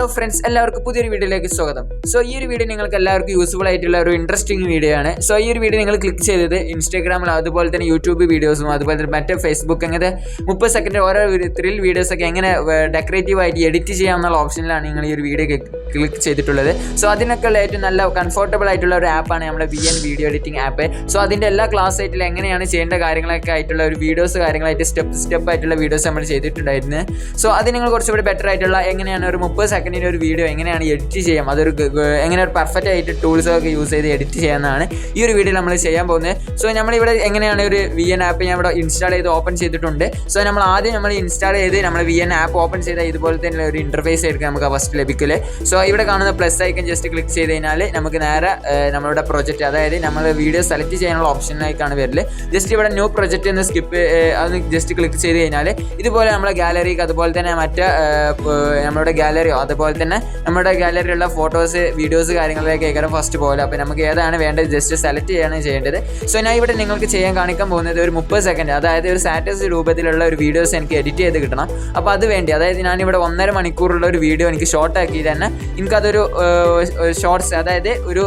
Hello friends എല്ലാവർക്കും പുതിയൊരു വീഡിയോയിലേക്ക് സ്വാഗതം. സോ ഈ ഒരു വീഡിയോ നിങ്ങൾക്ക് എല്ലാവർക്കും യൂസ്ഫുൾ ആയിട്ടുള്ള ഒരു ഇൻട്രസ്റ്റിംഗ് വീഡിയോ ആണ്. സോ ഈ ഒരു വീഡിയോ നിങ്ങൾ ക്ലിക്ക് ചെയ്തത് ഇൻസ്റ്റാഗ്രാമിൽ അതുപോലെ തന്നെ യൂട്യൂബ് വീഡിയോസും അതുപോലെ തന്നെ മറ്റേ ഫേസ്ബുക്ക് അങ്ങനത്തെ മുപ്പത് സെക്കൻഡ് ഓരോ ത്രിൽ വീഡിയോസൊക്കെ എങ്ങനെ ഡെക്കറേറ്റീവ് ആയിട്ട് എഡിറ്റ് ചെയ്യാമെന്നുള്ള ഓപ്ഷനിലാണ് നിങ്ങൾ ഈ ഒരു വീഡിയോ ക്ലിക്ക് ചെയ്തിട്ടുള്ളത്. സോ അതിനൊക്കെയുള്ള ഏറ്റവും നല്ല കംഫർട്ടബിൾ ആയിട്ടുള്ള ഒരു ആപ്പാണ് നമ്മുടെ V N video editing app so അതിന്റെ എല്ലാ ക്ലാസ് ആയിട്ടുള്ള എങ്ങനെയാണ് ചെയ്യേണ്ട കാര്യങ്ങളൊക്കെ ആയിട്ടുള്ള ഒരു വീഡിയോസ് കാര്യങ്ങളായിട്ട് സ്റ്റെപ്പ് സ്റ്റെപ്പ് ആയിട്ടുള്ള വീഡിയോസ് നമ്മൾ ചെയ്തിട്ടുണ്ടായിരുന്നു. സോ അത് നിങ്ങൾ കുറച്ചുകൂടി ബെറ്റർ ആയിട്ടുള്ള എങ്ങനെയാണ് ഒരു മുപ്പത് സെക്കൻഡിന്റെ ഒരു വീഡിയോ എങ്ങനെയാണ് എഡിറ്റ് ചെയ്യാം? അതൊരു എങ്ങനെ ഒരു പെർഫെക്റ്റ് ആയിട്ട് ടൂൾസ് ഒക്കെ യൂസ് ചെയ്ത് എഡിറ്റ് ചെയ്യാമെന്നാണ് ഈ ഒരു വീഡിയോ നമ്മൾ ചെയ്യാൻ പോകുന്നത്. സോ നമ്മളിവിടെ എങ്ങനെയാണ് ഒരു വി എൻ ആപ്പ് ഞാൻ ഇവിടെ ഇൻസ്റ്റാൾ ചെയ്ത് ഓപ്പൺ ചെയ്തിട്ടുണ്ട്. സോ നമ്മൾ ആദ്യം നമ്മൾ ഇൻസ്റ്റാൾ ചെയ്ത് നമ്മൾ വി എൻ ആപ്പ് ഓപ്പൺ ചെയ്താൽ ഇതുപോലെ തന്നെ ഒരു ഇന്റർഫേസ് ആയിരിക്കും നമുക്ക് ഫസ്റ്റ് ലഭിക്കില്ലേ സോ ഇവിടെ കാണുന്ന പ്ലസ് ഐക്കൺ ജസ്റ്റ് ക്ലിക്ക് ചെയ്ത് കഴിഞ്ഞാൽ നമുക്ക് നേരെ നമ്മളുടെ പ്രൊജക്റ്റ് അതായത് നമ്മൾ വീഡിയോ സെലക്ട് ചെയ്യാനുള്ള ഓപ്ഷനിലേക്കാണ് വരൽ. ജസ്റ്റ് ഇവിടെ ന്യൂ പ്രൊജക്റ്റ് എന്ന് സ്കിപ്പ് അത് ജസ്റ്റ് ക്ലിക്ക് ചെയ്ത് കഴിഞ്ഞാൽ ഇതുപോലെ നമ്മുടെ ഗാലറിക്ക് അതുപോലെ തന്നെ മറ്റ് നമ്മുടെ ഗാലറിയോ അതുപോലെ തന്നെ നമ്മുടെ ഗാലറിയിലുള്ള ഫോട്ടോസ് വീഡിയോസ് കാര്യങ്ങളിലേക്ക് ഏകരം ഫസ്റ്റ് പോലെ അപ്പോൾ നമുക്ക് ഏതാണ് വേണ്ടത്? ജസ്റ്റ് സെലക്ട് ചെയ്യാണ് ചെയ്യേണ്ടത്. സോ ഞാൻ ഇവിടെ നിങ്ങൾക്ക് ചെയ്യാൻ കാണിക്കാൻ പോകുന്നത് ഒരു മുപ്പത് സെക്കൻഡ് അതായത് ഒരു സ്റ്റാറ്റസ് രൂപത്തിലുള്ള ഒരു വീഡിയോസ് എനിക്ക് എഡിറ്റ് ചെയ്ത് കിട്ടണം. അപ്പോൾ അത് വേണ്ടി അതായത് ഞാനിവിടെ ഒന്നര മണിക്കൂറുള്ള ഒരു വീഡിയോ എനിക്ക് ഷോർട്ടാക്കി തന്നെ എനിക്കതൊരു ഷോർട്സ് അതായത് ഒരു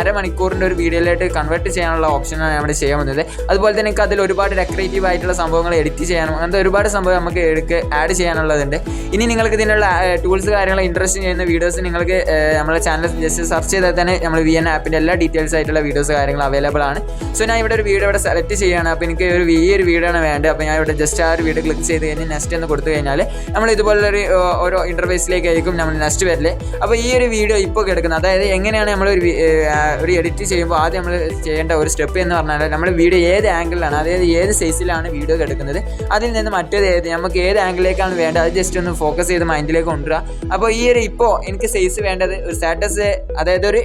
അരമണിക്കൂറിന്റെ ഒരു വീഡിയോയിലായിട്ട് കൺവേർട്ട് ചെയ്യാനുള്ള ഓപ്ഷനാണ് ഇവിടെ ചെയ്യാൻ വന്നത്. അതുപോലെ തന്നെ എനിക്ക് അതിൽ ഒരുപാട് ഡെക്കറേറ്റീവ് ആയിട്ടുള്ള സംഭവങ്ങൾ എഡിറ്റ് ചെയ്യാനും അങ്ങനത്തെ ഒരുപാട് സംഭവം നമുക്ക് എടുക്ക് ആഡ് ചെയ്യാനുള്ളതുണ്ട്. ഇനി നിങ്ങൾക്ക് ഇതിനുള്ള ടൂൾസ് കാര്യങ്ങൾ ഇൻട്രസ്റ്റ് ചെയ്യുന്ന വീഡിയോസ് നിങ്ങൾക്ക് നമ്മുടെ ചാനൽ ജസ്റ്റ് സെർച്ച് ചെയ്താൽ തന്നെ നമ്മൾ വി എൻ ആപ്പിന്റെ എല്ലാ ഡീറ്റെയിൽസ് ആയിട്ടുള്ള വീഡിയോസ് കാര്യങ്ങൾ അവൈലബിൾ ആണ്. സോ ഞാൻ ഇവിടെ ഒരു വീഡിയോ ഇവിടെ സെലക്ട് ചെയ്യുകയാണ്. അപ്പോൾ എനിക്ക് ഒരു ഈ ഒരു വീഡിയോ ആണ് വേണ്ടത്. അപ്പോൾ ഞാൻ ഇവിടെ ജസ്റ്റ് ആ ഒരു വീഡിയോ ക്ലിക്ക് ചെയ്ത് കഴിഞ്ഞ് നെക്സ്റ്റ് എന്ന് കൊടുത്തു കഴിഞ്ഞാൽ നമ്മൾ ഇതുപോലൊരു ഓരോ ഇന്റർവേസിലേക്ക് ആയിരിക്കും നമ്മൾ നെക്സ്റ്റ് വരൽ. അപ്പോൾ ഈ ഒരു വീഡിയോ ഇപ്പോൾ കിടക്കുന്നത്. അതായത് എങ്ങനെയാണ് നമ്മൾ ഒരു ഒരു എഡിറ്റ് ചെയ്യുമ്പോൾ ആദ്യം നമ്മൾ ചെയ്യേണ്ട ഒരു സ്റ്റെപ്പ് എന്ന് പറഞ്ഞാൽ നമ്മൾ വീഡിയോ ഏത് ആംഗിളിലാണ് അതായത് ഏത് സൈസിലാണ് വീഡിയോ കിടക്കുന്നത്. അതിൽ നിന്ന് മറ്റേത് ഏത് നമുക്ക് ഏത് ആംഗിളിലേക്കാണ് വേണ്ടത് അത് ജസ്റ്റ് ഒന്ന് ഫോക്കസ് ചെയ്ത് മൈൻഡിലേക്ക് കൊണ്ടുവരിക അപ്പോൾ ഈ ഒരു ഇപ്പോൾ എനിക്ക് സൈസ് വേണ്ടത് ഒരു സ്റ്റാറ്റസ് അതായത് ഒരു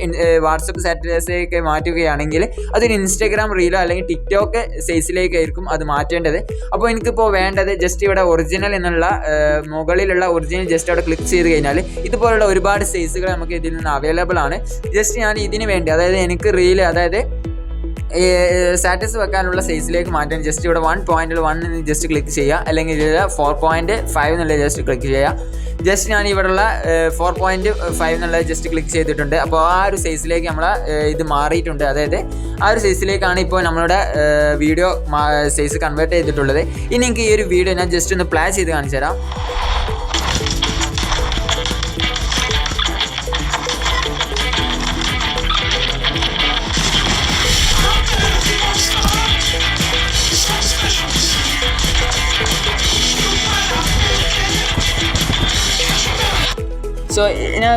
വാട്സപ്പ് സ്റ്റാറ്റസിലേക്ക് മാറ്റുകയാണെങ്കിൽ അതൊരു ഇൻസ്റ്റാഗ്രാം റീലോ അല്ലെങ്കിൽ ടിക്ടോക്ക് സൈസിലേക്കായിരിക്കും അത് മാറ്റേണ്ടത്. അപ്പോൾ എനിക്കിപ്പോൾ വേണ്ടത് ജസ്റ്റ് ഇവിടെ ഒറിജിനൽ എന്നുള്ള മുകളിലുള്ള ഒറിജിനൽ ജസ്റ്റ് അവിടെ ക്ലിക്ക് ചെയ്ത് കഴിഞ്ഞാൽ ഇതുപോലുള്ള ഒരുപാട് സൈസുകൾ നമുക്ക് ഇതിൽ നിന്ന് അവൈലബിൾ ആണ്. ജസ്റ്റ് ഞാൻ ഇതിന് വേണ്ടി അതായത് എനിക്ക് റീൽ അതായത് സ്റ്റാറ്റസ് വെക്കാനുള്ള സൈസിലേക്ക് മാറ്റാൻ ജസ്റ്റ് ഇവിടെ one point one just click ചെയ്യുക. അല്ലെങ്കിൽ ഫോർ പോയിന്റ് ഫൈവ് എന്നുള്ള ജസ്റ്റ് ക്ലിക്ക് ചെയ്യുക. ജസ്റ്റ് ഞാൻ ഇവിടെയുള്ള ഫോർ പോയിന്റ് ഫൈവ് എന്നുള്ള ജസ്റ്റ് ക്ലിക്ക് ചെയ്തിട്ടുണ്ട്. അപ്പോൾ ആ ഒരു സൈസിലേക്ക് നമ്മൾ ഇത് മാറിയിട്ടുണ്ട്. അതായത് ആ ഒരു സൈസിലേക്കാണ് ഇപ്പോൾ നമ്മളുടെ വീഡിയോ സൈസ് കൺവേർട്ട് ചെയ്തിട്ടുള്ളത്. ഇനി എനിക്ക് ഈ ഒരു വീഡിയോ ഞാൻ ജസ്റ്റ് ഒന്ന് പ്ലേ ചെയ്ത് കാണിച്ചു തരാം. സോ ഞാൻ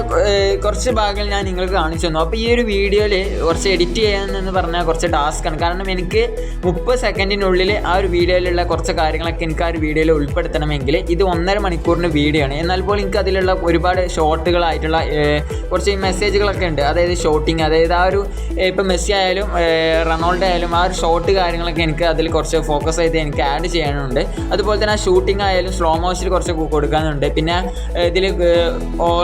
കുറച്ച് ഭാഗങ്ങൾ ഞാൻ നിങ്ങൾക്ക് കാണിച്ചു തന്നു. അപ്പോൾ ഈ ഒരു വീഡിയോയിൽ കുറച്ച് എഡിറ്റ് ചെയ്യാനെന്ന് പറഞ്ഞാൽ കുറച്ച് ടാസ്ക്കാണ് കാരണം എനിക്ക് മുപ്പത് സെക്കൻഡിനുള്ളിൽ ആ ഒരു വീഡിയോയിലുള്ള കുറച്ച് കാര്യങ്ങളൊക്കെ എനിക്ക് ആ ഒരു വീഡിയോയിൽ ഉൾപ്പെടുത്തണമെങ്കിൽ ഇത് ഒന്നര മണിക്കൂറിന്റെ വീഡിയോ ആണ്. എന്നാൽ പോലും എനിക്ക് അതിലുള്ള ഒരുപാട് ഷോർട്ടുകളായിട്ടുള്ള കുറച്ച് മെസ്സേജുകളൊക്കെ ഉണ്ട്. അതായത് ഷോട്ടിങ് അതായത് ആ ഒരു ഇപ്പോൾ മെസ്സി ആയാലും റൊണാൾഡോ ആയാലും ആ ഒരു ഷോട്ട് കാര്യങ്ങളൊക്കെ എനിക്ക് അതിൽ കുറച്ച് ഫോക്കസ് ചെയ്ത് എനിക്ക് ആഡ് ചെയ്യാനുണ്ട്. അതുപോലെ തന്നെ ആ ഷൂട്ടിംഗ് ആയാലും സ്ലോ മോഷനിൽ കുറച്ച് കൊടുക്കാനുണ്ട്. പിന്നെ ഇതിൽ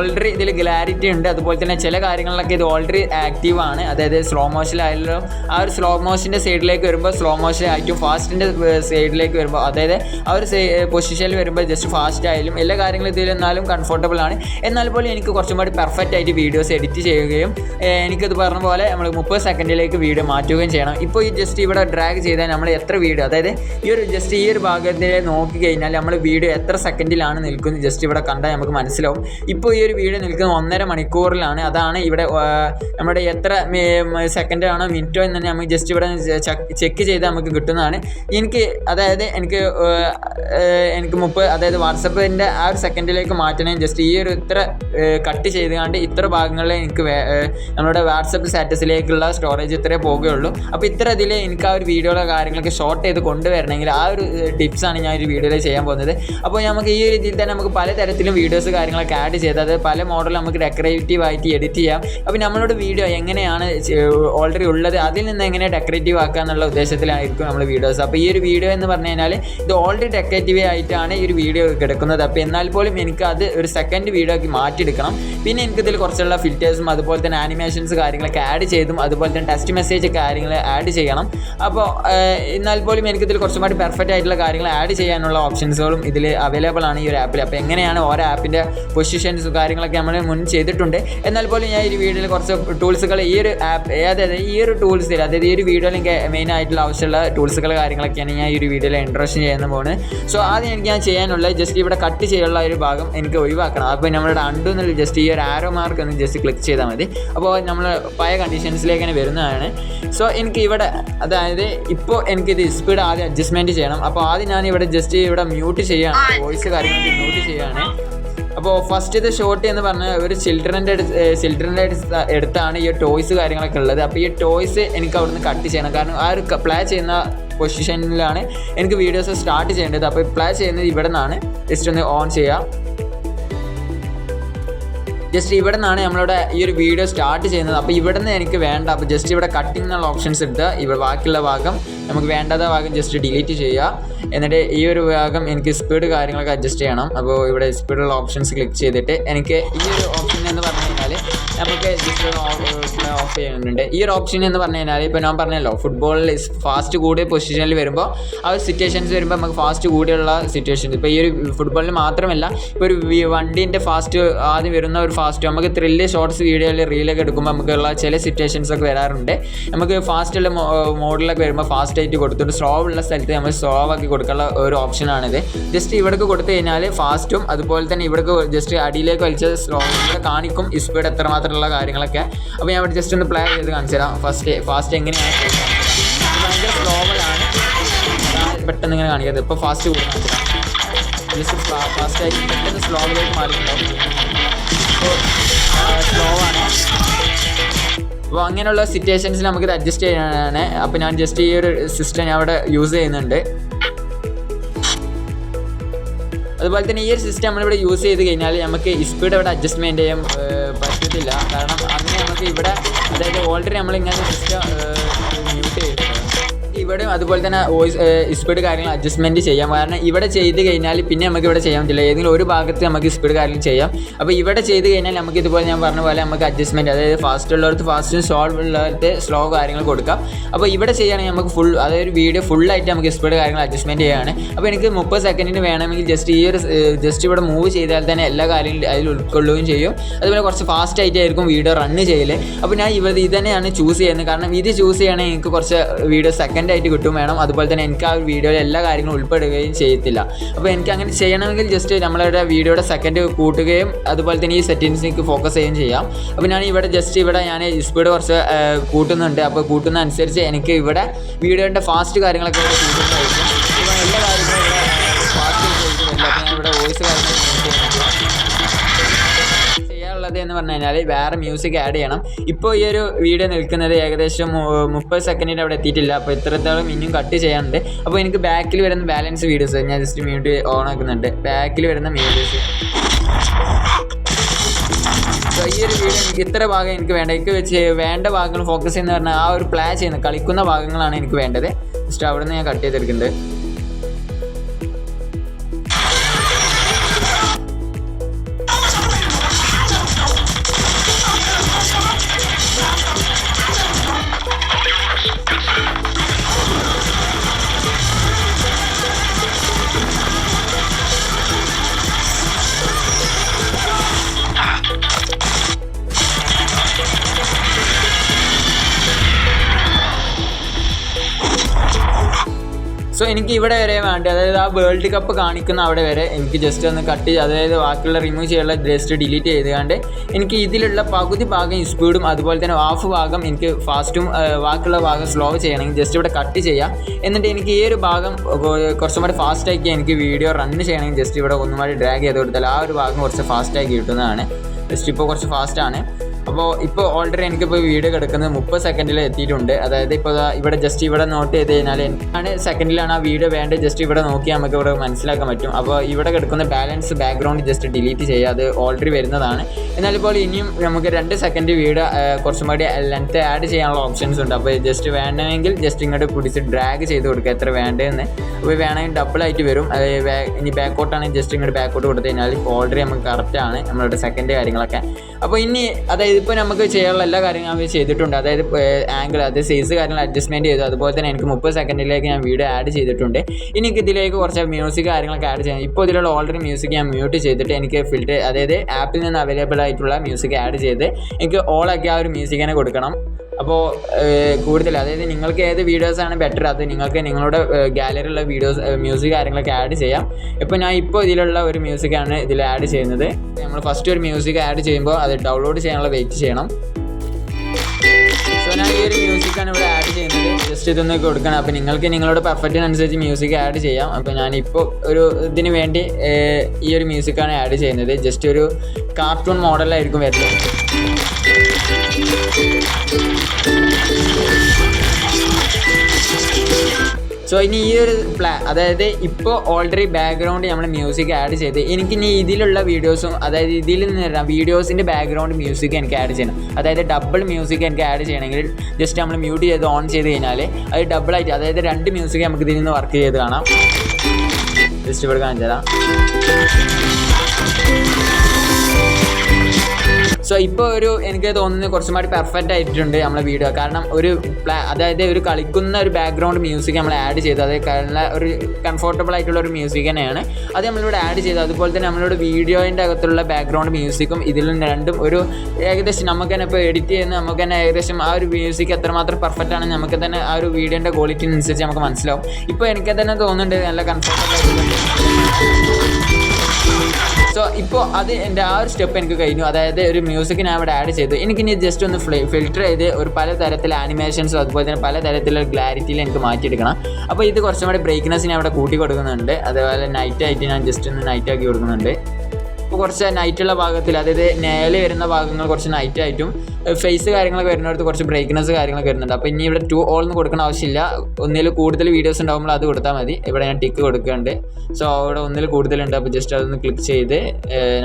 ഓൾറെഡി ഇതിൽ ഗ്ലാരിറ്റി ഉണ്ട്. അതുപോലെ തന്നെ ചില കാര്യങ്ങളിലൊക്കെ ഇത് ഓൾറെഡി ആക്റ്റീവ് ആണ്. അതായത് സ്ലോ മോഷനിലായാലും ആ ഒരു സ്ലോ മോഷന്റെ സൈഡിലേക്ക് വരുമ്പോൾ സ്ലോ മോഷൻ ആയിട്ടും ഫാസ്റ്റിന്റെ സൈഡിലേക്ക് വരുമ്പോൾ അതായത് ആ ഒരു പൊസിഷനിൽ വരുമ്പോൾ ജസ്റ്റ് ഫാസ്റ്റ് ആയാലും എല്ലാ കാര്യങ്ങളും ഇതിൽ എന്നാലും കംഫർട്ടബിൾ ആണ്. എന്നാൽ പോലും എനിക്ക് കുറച്ചും കൂടി പെർഫെക്റ്റ് ആയിട്ട് വീഡിയോസ് എഡിറ്റ് ചെയ്യുകയും എനിക്കത് പറഞ്ഞ പോലെ നമ്മൾ മുപ്പത് സെക്കൻഡിലേക്ക് വീഡിയോ മാറ്റുകയും ചെയ്യണം. ഇപ്പോൾ ഈ ജസ്റ്റ് ഇവിടെ ഡ്രാഗ് ചെയ്താൽ നമ്മൾ എത്ര വീഡിയോ അതായത് ഈ ഒരു ജസ്റ്റ് ഈ ഒരു ഭാഗത്തിൽ നോക്കി കഴിഞ്ഞാൽ നമ്മൾ വീഡിയോ എത്ര സെക്കൻഡിലാണ് നിൽക്കുന്നത്? ജസ്റ്റ് ഇവിടെ കണ്ടാൽ നമുക്ക് മനസ്സിലാവും. ഇപ്പോൾ ഈ വീഡിയോ നിൽക്കുന്നത് ഒന്നര മണിക്കൂറിലാണ്. അതാണ് ഇവിടെ നമ്മുടെ എത്ര സെക്കൻഡാണോ മിനിറ്റോ എന്ന് തന്നെ നമുക്ക് ജസ്റ്റ് ഇവിടെ ചെക്ക് ചെയ്ത് നമുക്ക് കിട്ടുന്നതാണ്. എനിക്ക് അതായത് എനിക്ക് എനിക്ക് മുപ്പത് അതായത് വാട്സപ്പിന്റെ ആ ഒരു സെക്കൻഡിലേക്ക് മാറ്റണേ ജസ്റ്റ് ഈ ഒരു ഇത്ര കട്ട് ചെയ്ത് കണ്ട് ഇത്ര ഭാഗങ്ങളിൽ എനിക്ക് നമ്മുടെ വാട്സപ്പ് സ്റ്റാറ്റസിലേക്കുള്ള സ്റ്റോറേജ് ഇത്രേ പോകുകയുള്ളൂ. അപ്പോൾ ഇത്ര ഇതിൽ എനിക്ക് ആ ഒരു വീഡിയോയുടെ കാര്യങ്ങളൊക്കെ ഷോർട്ട് ചെയ്ത് കൊണ്ടുവരണമെങ്കിൽ ആ ഒരു ടിപ്സാണ് ഞാൻ ഒരു വീഡിയോയിൽ ചെയ്യാൻ പോകുന്നത്. അപ്പോൾ നമുക്ക് ഈ ഒരു രീതിയിൽ തന്നെ നമുക്ക് പലതരത്തിലും വീഡിയോസ് കാര്യങ്ങളൊക്കെ ആഡ് ചെയ്ത് അത് പല മോഡൽ നമുക്ക് ഡെക്കറേറ്റീവ് ആയിട്ട് എഡിറ്റ് ചെയ്യാം. അപ്പോൾ നമ്മളോട് വീഡിയോ എങ്ങനെയാണ് ഓൾറെഡി ഉള്ളത് അതിൽ നിന്ന് എങ്ങനെ ഡെക്കറേറ്റീവ് ആക്കുക എന്നുള്ള ഉദ്ദേശത്തിലായിരിക്കും നമ്മൾ വീഡിയോസ് അപ്പോൾ ഈ ഒരു വീഡിയോ എന്ന് പറഞ്ഞു കഴിഞ്ഞാൽ ഇത് ഓൾറെഡി ഡെക്കറേറ്റീവ് ആയിട്ടാണ് ഈ ഒരു വീഡിയോ കിടക്കുന്നത് അപ്പോൾ എന്നാൽ പോലും എനിക്ക് അത് ഒരു സെക്കൻഡ് വീഡിയോ ആക്കി മാറ്റിയെടുക്കണം. പിന്നെ എനിക്കിതിൽ കുറച്ചുള്ള ഫിൽറ്റേഴ്സും അതുപോലെ തന്നെ ആനിമേഷൻസ് കാര്യങ്ങളൊക്കെ ആഡ് ചെയ്തും അതുപോലെ തന്നെ ടെസ്റ്റ് മെസ്സേജ് കാര്യങ്ങൾ ആഡ് ചെയ്യണം. അപ്പോൾ എന്നാൽ പോലും എനിക്കിതിൽ കുറച്ചും കൂടി പെർഫെക്റ്റ് ആയിട്ടുള്ള കാര്യങ്ങൾ ആഡ് ചെയ്യാനുള്ള ഓപ്ഷൻസുകളും ഇതിൽ അവൈലബിൾ ആണ് ഈ ഒരു ആപ്പിൽ അപ്പോൾ എങ്ങനെയാണ് ഓരോ ആപ്പിന്റെ പൊസിഷൻസും കാര്യങ്ങളും കാര്യങ്ങളൊക്കെ നമ്മൾ മുൻ ചെയ്തിട്ടുണ്ട്. എന്നാൽ പോലും ഞാൻ ഈ വീഡിയോയിൽ കുറച്ച് ടൂൾസുകൾ ഈ ഒരു ആപ്പ് അതായത് ഈ ഒരു ടൂൾസിൽ അതായത് ഈ ഒരു വീഡിയോയിൽ എനിക്ക് മെയിൻ ആയിട്ടുള്ള ആവശ്യമുള്ള ടൂൾസുകൾ കാര്യങ്ങളൊക്കെയാണ് ഞാൻ ഈ ഒരു വീഡിയോയിൽ ഇൻട്രസ്റ്റ് ചെയ്യുന്ന പോകുന്നത് സോ ആദ്യം എനിക്ക് ഞാൻ ചെയ്യാനുള്ള ജസ്റ്റ് ഇവിടെ കട്ട് ചെയ്യാനുള്ള ഒരു ഭാഗം എനിക്ക് ഒഴിവാക്കണം. അപ്പോൾ നമ്മളുടെ അണ്ടു എന്നുള്ള ജസ്റ്റ് ഈ ഒരു ആരോ മാർക്ക് ഒന്ന് ജസ്റ്റ് ക്ലിക്ക് ചെയ്താൽ മതി. അപ്പോൾ നമ്മൾ പഴയ കണ്ടീഷൻസിലേക്ക് തന്നെ വരുന്നതാണ്. സോ എനിക്ക് ഇവിടെ അതായത് ഇപ്പോൾ എനിക്കിത് സ്പീഡ് ആദ്യം അഡ്ജസ്റ്റ്മെന്റ് ചെയ്യണം. അപ്പോൾ ആദ്യം ഞാൻ ഇവിടെ ജസ്റ്റ് ഇവിടെ മ്യൂട്ട് ചെയ്യാണ് വോയിസ് കാര്യങ്ങളൊക്കെ മ്യൂട്ട് ചെയ്യാണ്. അപ്പോൾ ഫസ്റ്റ് ഇത് ഷോട്ട് എന്ന് പറഞ്ഞാൽ ഒരു ചിൽഡ്രന്റെ അടുത്ത് ചിൽഡ്രന്റെ അടുത്താണ് ഈ ടോയ്സ് കാര്യങ്ങളൊക്കെ ഉള്ളത്. അപ്പോൾ ഈ ടോയ്സ് എനിക്ക് അവിടുന്ന് കട്ട് ചെയ്യണം. കാരണം ആ ഒരു പ്ലേ ചെയ്യുന്ന പൊസിഷനിലാണ് എനിക്ക് വീഡിയോസ് സ്റ്റാർട്ട് ചെയ്യേണ്ടത്. അപ്പോൾ പ്ലേ ചെയ്യുന്നത് ഇവിടെ നിന്നാണ്. ജസ്റ്റ് ഒന്ന് ഓൺ ചെയ്യാം. ജസ്റ്റ് ഇവിടെ നിന്നാണ് നമ്മളിവിടെ ഈ ഒരു വീഡിയോ സ്റ്റാർട്ട് ചെയ്യുന്നത്. അപ്പോൾ ഇവിടെ നിന്ന് എനിക്ക് വേണ്ട. അപ്പോൾ ജസ്റ്റ് ഇവിടെ കട്ടിങ് എന്നുള്ള ഓപ്ഷൻസ് എടുത്ത് ഇവിടെ ബാക്കിയുള്ള ഭാഗം നമുക്ക് വേണ്ടാത്ത ഭാഗം ജസ്റ്റ് ഡിലീറ്റ് ചെയ്യുക എന്നിട്ട് ഈ ഒരു ഭാഗം എനിക്ക് സ്പീഡ് കാര്യങ്ങളൊക്കെ അഡ്ജസ്റ്റ് ചെയ്യണം. അപ്പോൾ ഇവിടെ സ്പീഡുള്ള ഓപ്ഷൻസ് ക്ലിക്ക് ചെയ്തിട്ട് എനിക്ക് ഈ ഒരു ഓപ്ഷൻ എന്ന് പറഞ്ഞു കഴിഞ്ഞാൽ നമുക്ക് ജസ്റ്റ് ഓഫ് ചെയ്യുന്നുണ്ട്. ഈ ഒരു ഓപ്ഷൻ എന്ന് പറഞ്ഞു കഴിഞ്ഞാൽ ഇപ്പോൾ ഞാൻ പറഞ്ഞല്ലോ ഫുട്ബോളിൽ ഫാസ്റ്റ് കൂടിയ പൊസിഷനിൽ വരുമ്പോൾ ആ ഒരു സിറ്റുവേഷൻസ് വരുമ്പോൾ നമുക്ക് ഫാസ്റ്റ് കൂടിയുള്ള സിറ്റുവേഷൻസ് ഇപ്പോൾ ഈ ഒരു ഫുട്ബോളിൽ മാത്രമല്ല ഇപ്പോൾ ഒരു വണ്ടീന്റെ ഫാസ്റ്റ് ആദ്യം വരുന്ന ഒരു ഫാസ്റ്റ് നമുക്ക് ത്രില്ല് ഷോർട്സ് വീഡിയോയിൽ റീലൊക്കെ എടുക്കുമ്പോൾ നമുക്കുള്ള ചില സിറ്റുവേഷൻസ് ഒക്കെ വരാറുണ്ട്. നമുക്ക് ഫാസ്റ്റുള്ള മോഡലൊക്കെ വരുമ്പോൾ ഫാസ്റ്റ് ആയിട്ട് കൊടുത്തിട്ട് സ്ലോ ഉള്ള സ്ഥലത്ത് നമ്മൾ സ്ലോ ആക്കി കൊടുക്കാനുള്ള ഒരു ഓപ്ഷനാണിത് ജസ്റ്റ് ഇവിടേക്ക് കൊടുത്തു കഴിഞ്ഞാൽ ഫാസ്റ്റും അതുപോലെ തന്നെ ഇവിടേക്ക് ജസ്റ്റ് അടിയിലേക്ക് വലിച്ച സ്ലോ കാണിക്കും. സ്പീഡ് എത്രമാത്രമുള്ള കാര്യങ്ങളൊക്കെ. അപ്പോൾ ഞാൻ ഇവിടെ ജസ്റ്റ് ഒന്ന് പ്ലേ ചെയ്ത് കാണിച്ചു തരാം. ഫസ്റ്റ് ഫാസ്റ്റ് എങ്ങനെയാണ്? ഭയങ്കര സ്ലോവലാണ് പെട്ടെന്ന് ഇങ്ങനെ കാണിക്കരുത് ഇപ്പോൾ ഫാസ്റ്റ് കൂടി കാണിച്ചു തരാം. ഫാസ്റ്റ് ആയിട്ട് പെട്ടെന്ന് സ്ലോവിലേക്ക് മാറിയിട്ടുണ്ടാവും. സ്ലോ ആണ്. അപ്പോൾ അങ്ങനെയുള്ള സിറ്റുവേഷൻസിൽ നമുക്കിത് അഡ്ജസ്റ്റ് ചെയ്യാനാണ്. അപ്പോൾ ഞാൻ ജസ്റ്റ് ഈ ഒരു സിസ്റ്റം ഞാൻ അവിടെ യൂസ് ചെയ്യുന്നുണ്ട്. അതുപോലെ തന്നെ ഈ ഒരു സിസ്റ്റം നമ്മളിവിടെ യൂസ് ചെയ്ത് കഴിഞ്ഞാൽ നമുക്ക് സ്പീഡ് ഇവിടെ അഡ്ജസ്റ്റ്മെന്റ് ചെയ്യാൻ പറ്റത്തില്ല. കാരണം അങ്ങനെ നമുക്ക് ഇവിടെ അതായത് ഓൾറെഡി നമ്മൾ ഇങ്ങനെ സിസ്റ്റം ഇവിടെയും അതുപോലെ തന്നെ വോയിസ് സ്പീഡ് കാര്യങ്ങൾ അഡ്ജസ്റ്റ്മെന്റ് ചെയ്യാം. കാരണം ഇവിടെ ചെയ്ത് കഴിഞ്ഞാൽ പിന്നെ നമുക്ക് ഇവിടെ ചെയ്യാൻ പറ്റില്ല. ഏതെങ്കിലും ഒരു ഭാഗത്ത് നമുക്ക് സ്പീഡ് കാര്യങ്ങൾ ചെയ്യാം. അപ്പോൾ ഇവിടെ ചെയ്ത് കഴിഞ്ഞാൽ നമുക്ക് ഇതുപോലെ ഞാൻ പറഞ്ഞ പോലെ നമുക്ക് അഡ്ജസ്റ്റ്മെന്റ് അതായത് ഫാസ്റ്റ് ഉള്ളവർക്ക് ഫാസ്റ്റും സ്ലോ ഉള്ളവർക്ക് സ്ലോ കാര്യങ്ങൾ കൊടുക്കാം. അപ്പോൾ ഇവിടെ ചെയ്യുകയാണെങ്കിൽ നമുക്ക് ഫുൾ അതായത് വീഡിയോ ഫുള്ളായിട്ട് നമുക്ക് സ്പീഡ് കാര്യങ്ങൾ അഡ്ജസ്റ്റ്മെന്റ് ചെയ്യുകയാണ്. അപ്പോൾ എനിക്ക് മുപ്പത് സെക്കൻഡിന് വേണമെങ്കിൽ ജസ്റ്റ് ഈ ഒരു ജസ്റ്റ് ഇവിടെ മൂവ് ചെയ്താൽ തന്നെ എല്ലാ കാര്യങ്ങളും അതിൽ ഉൾക്കൊള്ളുകയും ചെയ്യും. അതുപോലെ കുറച്ച് ഫാസ്റ്റ് ആയിട്ടായിരിക്കും വീഡിയോ റണ്ണ് ചെയ്യൽ അപ്പോൾ ഞാൻ ഇവിടെ ഇത് തന്നെയാണ് ചൂസ് ചെയ്യുന്നത്. കാരണം ഇത് ചൂസ് ചെയ്യുകയാണെങ്കിൽ എനിക്ക് കുറച്ച് വീഡിയോ സെക്കൻഡ് ആയിട്ട് കിട്ടും വേണം. അതുപോലെ തന്നെ എനിക്ക് ആ ഒരു വീഡിയോയിൽ എല്ലാ കാര്യങ്ങളും ഉൾപ്പെടുകയും ചെയ്യത്തില്ല. അപ്പോൾ എനിക്ക് അങ്ങനെ ചെയ്യണമെങ്കിൽ ജസ്റ്റ് നമ്മളുടെ വീഡിയോയുടെ സെക്കൻഡ് കൂട്ടുകയും അതുപോലെ തന്നെ ഈ സെറ്റിങ്സിലേക്ക് ഫോക്കസ് ചെയ്യുകയും ചെയ്യാം. അപ്പോൾ ഞാൻ ഇവിടെ ജസ്റ്റ് ഇവിടെ ഞാൻ സ്പീഡ് കുറച്ച് കൂട്ടുന്നുണ്ട്. അപ്പോൾ കൂട്ടുന്ന അനുസരിച്ച് എനിക്ക് ഇവിടെ വീഡിയോന്റെ ഫാസ്റ്റ് കാര്യങ്ങളൊക്കെ കൂട്ടുന്നതായിരിക്കും. എല്ലാ കാര്യങ്ങളും എന്ന് പറഞ്ഞു കഴിഞ്ഞാൽ വേറെ മ്യൂസിക് ആഡ് ചെയ്യണം. ഇപ്പോൾ ഈ ഒരു വീഡിയോ നിൽക്കുന്നത് ഏകദേശം മുപ്പത് സെക്കൻഡിന്റെ അവിടെ എത്തിയിട്ടില്ല. അപ്പോൾ ഇത്രത്തോളം ഇനിയും കട്ട് ചെയ്യാനുണ്ട്. അപ്പോൾ എനിക്ക് ബാക്കിൽ വരുന്ന ബാലൻസ് വീഡിയോസ് ഞാൻ ജസ്റ്റ് മ്യൂട്ട് ഓൺ ആക്കുന്നുണ്ട്. ബാക്കിൽ വരുന്ന വീഡിയോസ് ഈ ഒരു വീഡിയോ എനിക്ക് ഇത്ര ഭാഗം എനിക്ക് വേണ്ട. എനിക്ക് വെച്ച് വേണ്ട ഭാഗങ്ങൾ ഫോക്കസ് ചെയ്യുന്ന പറഞ്ഞാൽ ആ ഒരു പ്ലേ ചെയ്യുന്ന കളിക്കുന്ന ഭാഗങ്ങളാണ് എനിക്ക് വേണ്ടത്. ജസ്റ്റ് അവിടെ നിന്ന് ഞാൻ കട്ട് ചെയ്തെടുക്കുന്നുണ്ട് സോ എനിക്ക് ഇവിടെ വരെ വേണ്ടി അതായത് ആ വേൾഡ് കപ്പ് കാണിക്കുന്ന അവിടെ വരെ എനിക്ക് ജസ്റ്റ് ഒന്ന് കട്ട് ചെയ്ത് അതായത് ബാക്കിയുള്ള റിമൂവ് ചെയ്യാനുള്ള ജസ്റ്റ് ഡിലീറ്റ് ചെയ്തുകൊണ്ട് എനിക്ക് ഇതിലുള്ള പകുതി ഭാഗം സ്പീഡും അതുപോലെ തന്നെ ഹാഫ് ഭാഗം എനിക്ക് ഫാസ്റ്റും ബാക്കിയുള്ള ഭാഗം സ്ലോ ചെയ്യണമെങ്കിൽ ജസ്റ്റ് ഇവിടെ കട്ട് ചെയ്യാം. എന്നിട്ട് എനിക്ക് ഈ ഒരു ഭാഗം കുറച്ചും കൂടി ഫാസ്റ്റാക്കി എനിക്ക് വീഡിയോ റൺ ചെയ്യണമെങ്കിൽ ജസ്റ്റ് ഇവിടെ ഒന്നും കൂടി ഡ്രാഗ് ചെയ്ത് കൊടുത്താൽ ആ ഒരു ഭാഗം കുറച്ച് ഫാസ്റ്റാക്കി കിട്ടുന്നതാണ്. ജസ്റ്റ് ഇപ്പോൾ കുറച്ച് ഫാസ്റ്റ് ആണ്. അപ്പോൾ ഇപ്പോൾ ഓൾറെഡി എനിക്കിപ്പോൾ വീഡിയോ കിടക്കുന്നത് മുപ്പത് സെക്കൻഡിൽ എത്തിയിട്ടുണ്ട്. അതായത് ഇപ്പോൾ ഇവിടെ ജസ്റ്റ് ഇവിടെ നോട്ട് ചെയ്ത് കഴിഞ്ഞാൽ ആണ് സെക്കൻഡിലാണ് ആ വീഡിയോ വേണ്ട ജസ്റ്റ് ഇവിടെ നോക്കിയാൽ നമുക്ക് ഇവിടെ മനസ്സിലാക്കാൻ പറ്റും. അപ്പോൾ ഇവിടെ കിടക്കുന്ന ബാലൻസ് ബാക്ക്ഗ്രൗണ്ട് ജസ്റ്റ് ഡിലീറ്റ് ചെയ്യുക അത് ഓൾറെഡി വരുന്നതാണ്. എന്നാൽ ഇപ്പോൾ ഇനിയും നമുക്ക് രണ്ട് സെക്കൻഡ് വീഡിയോ കുറച്ചും കൂടി ലെങ്ത്ത് ആഡ് ചെയ്യാനുള്ള ഓപ്ഷൻസ് ഉണ്ട്. അപ്പോൾ ജസ്റ്റ് വേണമെങ്കിൽ ജസ്റ്റ് ഇങ്ങോട്ട് പിടിച്ച് ഡ്രാഗ് ചെയ്ത് കൊടുക്കുക എത്ര വേണ്ടതെന്ന് അപ്പോൾ വേണമെങ്കിൽ ഡബിൾ ആയിട്ട് വരും. അത് ഇനി ബാക്കോട്ടാണെങ്കിൽ ജസ്റ്റ് ഇങ്ങോട്ട് ബാക്കോട്ട് കൊടുത്തു കഴിഞ്ഞാൽ ഓൾറെഡി നമുക്ക് കറക്റ്റാണ് നമ്മളുടെ സെക്കൻഡ് കാര്യങ്ങളൊക്കെ. അപ്പോൾ ഇനി അതായത് ഇപ്പോൾ നമുക്ക് ചെയ്യാനുള്ള എല്ലാ കാര്യങ്ങളും അവർ ചെയ്തിട്ടുണ്ട്. അതായത് ആംഗിൾ അത് സൈസ് കാര്യങ്ങൾ അഡ്ജസ്റ്റ്മെന്റ് ചെയ്തു. അതുപോലെ തന്നെ എനിക്ക് മുപ്പത് സെക്കൻഡിലേക്ക് ഞാൻ വീഡിയോ ആഡ് ചെയ്തിട്ടുണ്ട്. ഇനി എനിക്ക് ഇതിലേക്ക് കുറച്ച് മ്യൂസിക് കാര്യങ്ങളൊക്കെ ആഡ് ചെയ്യാം. ഇപ്പോൾ ഇതിലുള്ള ഓൾറെഡി മ്യൂസിക് ഞാൻ മ്യൂട്ട് ചെയ്തിട്ട് എനിക്ക് ഫിൽറ്റർ അതായത് ആപ്പിൽ നിന്ന് അവൈലബിൾ ആയിട്ടുള്ള മ്യൂസിക് ആഡ് ചെയ്ത് എനിക്ക് ഓളാക്കി ആ ഒരു മ്യൂസിക് തന്നെ കൊടുക്കണം. അപ്പോൾ കൂടുതൽ അതായത് നിങ്ങൾക്ക് ഏത് ആണ് ബെറ്റർ അത് നിങ്ങൾക്ക് നിങ്ങളുടെ ഗാലറിയിലുള്ള വീഡിയോസ് മ്യൂസിക് കാര്യങ്ങളൊക്കെ ആഡ് ചെയ്യാം. ഇപ്പോൾ ഞാൻ ഇപ്പോൾ ഇതിലുള്ള ഒരു മ്യൂസിക്കാണ് ഇതിൽ ആഡ് ചെയ്യുന്നത്. നമ്മൾ ഫസ്റ്റ് ഒരു മ്യൂസിക് ആഡ് ചെയ്യുമ്പോൾ അത് ഡൗൺലോഡ് ചെയ്യാനുള്ള വെയിറ്റ് ചെയ്യണം. സോ ഞാൻ ഈ ഒരു മ്യൂസിക്കാണ് ഇവിടെ ആഡ് ചെയ്യുന്നത്. ജസ്റ്റ് ഇതൊന്ന് കൊടുക്കണം. അപ്പോൾ നിങ്ങൾക്ക് നിങ്ങളുടെ പെർഫെക്റ്റിനനുസരിച്ച് മ്യൂസിക് ആഡ് ചെയ്യാം. അപ്പോൾ ഞാനിപ്പോൾ ഒരു ഇതിന് വേണ്ടി ഈ ഒരു മ്യൂസിക്കാണ് ആഡ് ചെയ്യുന്നത്. ജസ്റ്റ് ഒരു കാർട്ടൂൺ മോഡലായിരിക്കും വരുന്നത്. സോ ഇനി ഈ ഒരു പ്ലാ അതായത് ഇപ്പോൾ ഓൾറെഡി ബാക്ക്ഗ്രൗണ്ട് നമ്മൾ മ്യൂസിക് ആഡ് ചെയ്ത് എനിക്ക് ഇനി ഇതിലുള്ള വീഡിയോസും അതായത് ഇതിൽ നിന്ന് വീഡിയോസിന്റെ ബാക്ക്ഗ്രൗണ്ട് മ്യൂസിക് എനിക്ക് ആഡ് ചെയ്യണം. അതായത് ഡബിൾ മ്യൂസിക് എനിക്ക് ആഡ് ചെയ്യണമെങ്കിൽ ജസ്റ്റ് നമ്മൾ മ്യൂട്ട് ചെയ്ത് ഓൺ ചെയ്ത് കഴിഞ്ഞാൽ അത് ഡബിളായിട്ട് അതായത് രണ്ട് മ്യൂസിക് നമുക്ക് ഇതിൽ നിന്ന് വർക്ക് ചെയ്ത് കാണാം. ജസ്റ്റ് ഇവിടെ കാണിച്ചു തരാം സോ ഇപ്പോൾ ഒരു എനിക്ക് തോന്നുന്നത് കുറച്ചും കൂടി പെർഫെക്റ്റ് ആയിട്ടുണ്ട് നമ്മളെ വീഡിയോ കാരണം ഒരു അതായത് ഒരു കളിക്കുന്ന ഒരു ബാക്ക്ഗ്രൗണ്ട് മ്യൂസിക് നമ്മൾ ആഡ് ചെയ്തു. അത് കാരണം ഒരു കംഫർട്ടബിൾ ആയിട്ടുള്ള ഒരു മ്യൂസിക് തന്നെയാണ്. അത് നമ്മളിവിടെ ആഡ് ചെയ്തു. അതുപോലെ തന്നെ നമ്മളിവിടെ വീഡിയോന്റെ അകത്തുള്ള ബാക്ക്ഗ്രൗണ്ട് മ്യൂസിക്കും ഇതിൽ നിന്ന് രണ്ടും ഒരു ഏകദേശം നമുക്ക് തന്നെ ഇപ്പോൾ എഡിറ്റ് ചെയ്യുന്ന നമുക്ക് തന്നെ ഏകദേശം ആ ഒരു മ്യൂസിക് എത്രമാത്രം പെർഫെക്റ്റ് ആണ് നമുക്ക് തന്നെ ആ ഒരു വീഡിയോന്റെ ക്വാളിറ്റി അനുസരിച്ച് നമുക്ക് മനസ്സിലാവും. ഇപ്പോൾ എനിക്ക് തന്നെ തോന്നുന്നുണ്ട് നല്ല കംഫർട്ടബിൾ ആയിട്ടുള്ള സോ ഇപ്പോൾ അത് എന്റെ ആ ഒരു സ്റ്റെപ്പ് എനിക്ക് കഴിഞ്ഞു. അതായത് ഒരു മ്യൂസിക് ഞാൻ ഇവിടെ ആഡ് ചെയ്തു. എനിക്കിനി ജസ്റ്റ് ഒന്ന് ഫിൽറ്റർ ചെയ്ത് ഒരു പല തരത്തിലെ ആനിമേഷൻസും അതുപോലെ തന്നെ പല തരത്തിലുള്ള ക്ലാരിറ്റിയിൽ എനിക്ക് മാറ്റിയെടുക്കണം. അപ്പോൾ ഇത് കുറച്ചും കൂടി ബ്രേക്ക്നെസ് ഞാൻ അവിടെ കൂട്ടി കൊടുക്കുന്നുണ്ട് അതേപോലെ നൈറ്റ് ആയിട്ട് ഞാൻ ജസ്റ്റ് ഒന്ന് നൈറ്റ് ആക്കി കൊടുക്കുന്നുണ്ട്. കുറച്ച് നൈറ്റുള്ള ഭാഗത്തിൽ അതായത് നേലെ വരുന്ന ഭാഗങ്ങൾ കുറച്ച് നൈറ്റ് ആയിട്ടും ഫേസ് കാര്യങ്ങളൊക്കെ വരുന്നിടത്ത് കുറച്ച് ബ്രേക്ക്നെസ് കാര്യങ്ങളൊക്കെ വരുന്നുണ്ട്. അപ്പോൾ ഇനി ഇവിടെ ടു ഓൾ എന്ന് കൊടുക്കേണ്ട ആവശ്യമില്ല. ഒന്നിൽ കൂടുതൽ വീഡിയോസ് ഉണ്ടാകുമ്പോൾ അത് കൊടുത്താൽ മതി. ഇവിടെ ഞാൻ ടിക്ക് കൊടുക്കുന്നുണ്ട്. സോ അവിടെ ഒന്നിൽ കൂടുതലുണ്ട്. അപ്പോൾ ജസ്റ്റ് അതൊന്ന് ക്ലിക്ക് ചെയ്ത്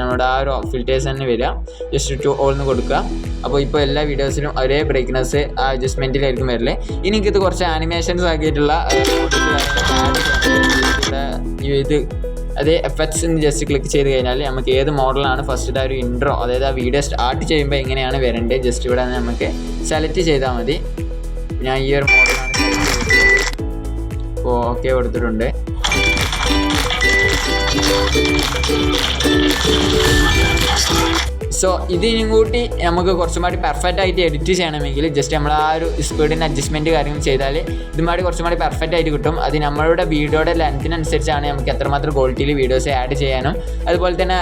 നമ്മുടെ ആ ഒരു ഫിൽറ്റേഴ്സ് തന്നെ വരിക. ജസ്റ്റ് ടു ഓൾ എന്ന് കൊടുക്കുക. അപ്പോൾ ഇപ്പോൾ എല്ലാ വീഡിയോസിലും ഒരേ ബ്രേക്ക്നെസ് ആ അഡ്ജസ്റ്റ്മെന്റിലായിരിക്കും വരൽ. ഇനി എനിക്കിത് കുറച്ച് ആനിമേഷൻസ് ആക്കിയിട്ടുള്ള. ഇത് അത് എഫക്ട്സ് എന്ന് ജസ്റ്റ് ക്ലിക്ക് ചെയ്ത് കഴിഞ്ഞാൽ നമുക്ക് ഏത് മോഡലാണ് ഫസ്റ്റ് ആ ഒരു ഇൻട്രോ അതായത് ആ വീഡിയോ സ്റ്റാർട്ട് ചെയ്യുമ്പോൾ എങ്ങനെയാണ് വരേണ്ടത് ജസ്റ്റ് ഇവിടെ നമുക്ക് സെലക്ട് ചെയ്താൽ മതി. ഞാൻ ഈ ഒരു മോഡലാണ് ഓക്കെ കൊടുത്തിട്ടുണ്ട്. സോ ഇതിനും കൂടി നമുക്ക് കുറച്ചും കൂടി പെർഫെക്റ്റ് ആയിട്ട് എഡിറ്റ് ചെയ്യണമെങ്കിൽ ജസ്റ്റ് നമ്മൾ ആ ഒരു സ്പീഡിന് അഡ്ജസ്റ്റ്മെന്റ് കാര്യങ്ങൾ ചെയ്താൽ ഇതുമായി കുറച്ചും കൂടി പെർഫെക്റ്റ് ആയിട്ട് കിട്ടും. അത് നമ്മളുടെ വീഡിയോയുടെ ലെങ്ത്തിനനുസരിച്ചാണ് നമുക്ക് എത്രമാത്രം ക്വാളിറ്റിയിൽ വീഡിയോസ് ആഡ് ചെയ്യാനും. അതുപോലെ തന്നെ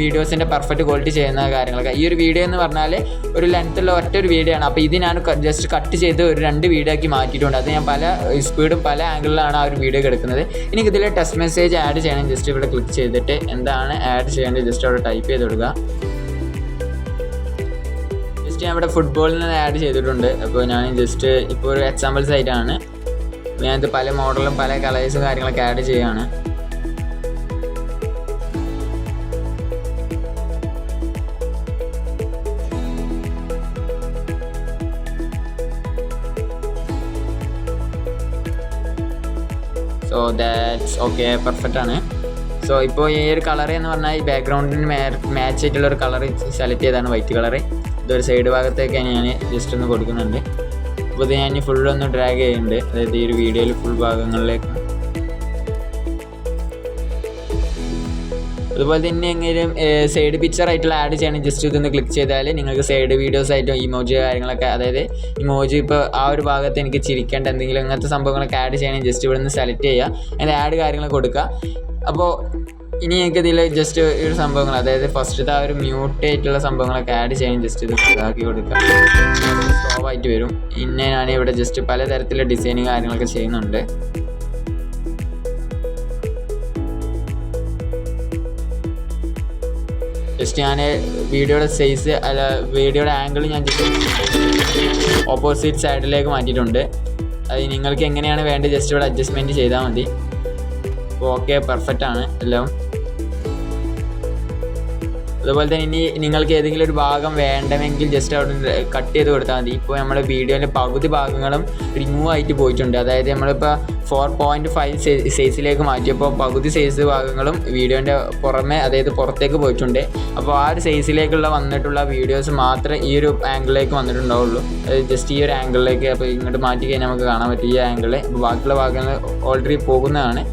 വീഡിയോസിന്റെ പെർഫെക്റ്റ് ക്വാളിറ്റി ചെയ്യുന്ന കാര്യങ്ങളൊക്കെ. ഈ ഒരു വീഡിയോ എന്ന് പറഞ്ഞാൽ ഒരു ലെങ്ത്തുള്ള ഒറ്റ ഒരു വീഡിയോ ആണ്. അപ്പോൾ ഇത് ഞാൻ ജസ്റ്റ് കട്ട് ചെയ്ത് ഒരു രണ്ട് വീഡിയോ ആക്കി മാറ്റിയിട്ടുണ്ട്. അത് ഞാൻ പല സ്പീഡും പല ആംഗിളിലാണ് ആ ഒരു വീഡിയോ എടുക്കുന്നത്. എനിക്ക് ഇതിൽ ടെക്സ്റ്റ് മെസ്സേജ് ആഡ് ചെയ്യണം. ജസ്റ്റ് ഇവിടെ ക്ലിക്ക് ചെയ്തിട്ട് എന്താണ് ആഡ് ചെയ്യേണ്ടത്? ജസ്റ്റ് അവിടെ ടൈപ്പ് ചെയ്ത് കൊടുക്കുക. ജസ്റ്റ് ഞാൻ ഇവിടെ ഫുട്ബോളിൽ നിന്ന് ആഡ് ചെയ്തിട്ടുണ്ട്. അപ്പോൾ ഞാൻ ജസ്റ്റ് ഇപ്പോൾ ഒരു എക്സാമ്പിൾസ് ആയിട്ടാണ് ഞാനിത് പല മോഡലും പല കളേഴ്സും കാര്യങ്ങളൊക്കെ ആഡ് ചെയ്യുകയാണ് സോ ദാറ്റ്സ് ഓക്കെ പെർഫെക്റ്റ് ആണ്. സോ ഇപ്പോൾ ഈ ഒരു കളർ എന്ന് പറഞ്ഞാൽ ഈ ബാക്ക്ഗ്രൗണ്ടിന് മാച്ച് ആയിട്ടുള്ള ഒരു കളർ സെലക്ട് ചെയ്താണ് വൈറ്റ് കളർ ഇതൊരു സൈഡ് ഭാഗത്തേക്ക് ഞാൻ ജസ്റ്റ് ഒന്ന് കൊടുക്കുന്നുണ്ട്. അപ്പോൾ ഇത് ഞാൻ ഫുൾ ഒന്ന് ഡ്രാഗ് ചെയ്യുന്നുണ്ട്. അതായത് ഈ ഒരു വീഡിയോയിൽ ഫുൾ ഭാഗങ്ങളിലേക്ക്. അതുപോലെ തന്നെ എങ്ങനെയും സൈഡ് പിക്ചർ ആയിട്ടുള്ള ആഡ് ചെയ്യണം ജസ്റ്റ് ഇതൊന്ന് ക്ലിക്ക് ചെയ്താൽ നിങ്ങൾക്ക് സൈഡ് വീഡിയോസ് ആയിട്ടും ഇമോജി കാര്യങ്ങളൊക്കെ അതായത് ഇമോജി ഇപ്പോൾ ആ ഒരു ഭാഗത്ത് എനിക്ക് ചിരിക്കേണ്ട എന്തെങ്കിലും അങ്ങനത്തെ സംഭവങ്ങളൊക്കെ ആഡ് ചെയ്യണമെങ്കിൽ ജസ്റ്റ് ഇവിടെ നിന്ന് സെലക്ട് ചെയ്യുക. അതിന്റെ ആഡ് കാര്യങ്ങൾ കൊടുക്കുക. അപ്പോൾ ഇനി എനിക്ക് ഇതിൽ ജസ്റ്റ് ഈ ഒരു സംഭവങ്ങൾ അതായത് ഫസ്റ്റത്തെ ആ ഒരു മ്യൂട്ട് ആയിട്ടുള്ള സംഭവങ്ങളൊക്കെ ആഡ് ചെയ്യാൻ ജസ്റ്റ് ഇത് ഇതാക്കി കൊടുക്കാം. സ്ലോ ആയിട്ട് വരും. പിന്നെ ഞാൻ ഇവിടെ ജസ്റ്റ് പലതരത്തിലുള്ള ഡിസൈനും കാര്യങ്ങളൊക്കെ ചെയ്യുന്നുണ്ട്. ജസ്റ്റ് ഞാൻ വീഡിയോയുടെ സൈസ് അല്ല വീഡിയോയുടെ ആംഗിൾ ഞാൻ ഓപ്പോസിറ്റ് സൈഡിലേക്ക് മാറ്റിയിട്ടുണ്ട്. അത് നിങ്ങൾക്ക് എങ്ങനെയാണ് വേണ്ടത് ജസ്റ്റ് ഇവിടെ അഡ്ജസ്റ്റ്മെന്റ് ചെയ്താൽ മതി. ഓക്കെ പെർഫെക്റ്റ് ആണ്. എല്ലാം അതുപോലെ തന്നെ ഇനി നിങ്ങൾക്ക് ഏതെങ്കിലും ഒരു ഭാഗം വേണ്ടമെങ്കിൽ ജസ്റ്റ് അവിടെ കട്ട് ചെയ്ത് കൊടുത്താൽ മതി. ഇപ്പോൾ നമ്മുടെ വീഡിയോയിലെ പകുതി ഭാഗങ്ങളും റിമൂവ് ആയിട്ട് പോയിട്ടുണ്ട്. അതായത് നമ്മളിപ്പോൾ ഫോർ പോയിന്റ് ഫൈവ് സൈസിലേക്ക് മാറ്റിയപ്പോൾ പകുതി സൈസ് ഭാഗങ്ങളും വീഡിയോന്റെ പുറമെ അതായത് പുറത്തേക്ക് പോയിട്ടുണ്ട്. അപ്പോൾ ആ ഒരു സൈസിലേക്കുള്ള വന്നിട്ടുള്ള വീഡിയോസ് മാത്രമേ ഈ ഒരു ആംഗിളിലേക്ക് വന്നിട്ടുണ്ടാവുള്ളൂ. ജസ്റ്റ് ഈ ഒരു ആംഗിളിലേക്ക് അപ്പോൾ ഇങ്ങോട്ട് മാറ്റി കഴിഞ്ഞാൽ നമുക്ക് കാണാൻ പറ്റും. ഈ ആംഗിൾ ബാക്കിയുള്ള ഭാഗങ്ങൾ ഓൾറെഡി പോകുന്നതാണ്.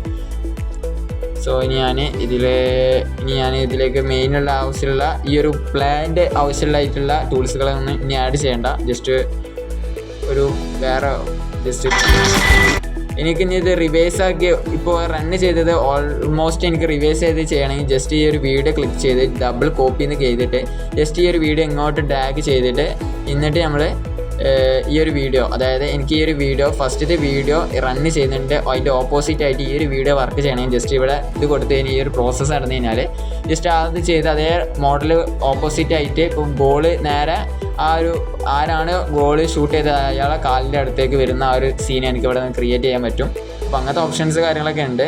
സോ ഇനി ഞാൻ ഇതിൽ ഇനി ഞാൻ ഇതിലേക്ക് മെയിനുള്ള ആവശ്യമുള്ള ഈ ഒരു പ്ലാന്റെ ആവശ്യമുള്ളതായിട്ടുള്ള ടൂൾസുകളൊന്നും ഇനി ആഡ് ചെയ്യേണ്ട. ജസ്റ്റ് ഒരു വേറെ ജസ്റ്റ് എനിക്ക് ഇനി ഇത് റിവേഴ്സ് ആക്കി ഇപ്പോൾ റൺ ചെയ്തത് ഓൾമോസ്റ്റ് എനിക്ക് റിവേഴ്സ് ചെയ്ത് ചെയ്യണമെങ്കിൽ ജസ്റ്റ് ഈ ഒരു വീഡിയോ ക്ലിക്ക് ചെയ്ത് ഡബിൾ കോപ്പിന്ന് ചെയ്തിട്ട് ജസ്റ്റ് ഈ ഒരു വീഡിയോ ഇങ്ങോട്ട് ഡാഗ് ചെയ്തിട്ട് എന്നിട്ട് നമ്മൾ ഈ ഒരു വീഡിയോ അതായത് എനിക്ക് ഈ ഒരു വീഡിയോ ഫസ്റ്റത്തെ വീഡിയോ റണ്ണ് ചെയ്യുന്നുണ്ട്. അതിന്റെ ഓപ്പോസിറ്റ് ആയിട്ട് ഈ ഒരു വീഡിയോ വർക്ക് ചെയ്യണമെങ്കിൽ ജസ്റ്റ് ഇവിടെ ഇത് കൊടുത്തു കഴിഞ്ഞാൽ ഈ ഒരു പ്രോസസ്സ് നടന്നു കഴിഞ്ഞാൽ ജസ്റ്റ് അത് ചെയ്ത് അതേ മോഡൽ ഓപ്പോസിറ്റ് ആയിട്ട് ഇപ്പം ബോൾ നേരെ ആ ഒരു ആരാണ് ഗോൾ ഷൂട്ട് ചെയ്ത അയാളെ കാലിന്റെ അടുത്തേക്ക് വരുന്ന ആ ഒരു സീൻ എനിക്ക് ഇവിടെ ക്രിയേറ്റ് ചെയ്യാൻ പറ്റും. അപ്പോൾ അങ്ങനത്തെ ഓപ്ഷൻസ് കാര്യങ്ങളൊക്കെ ഉണ്ട്.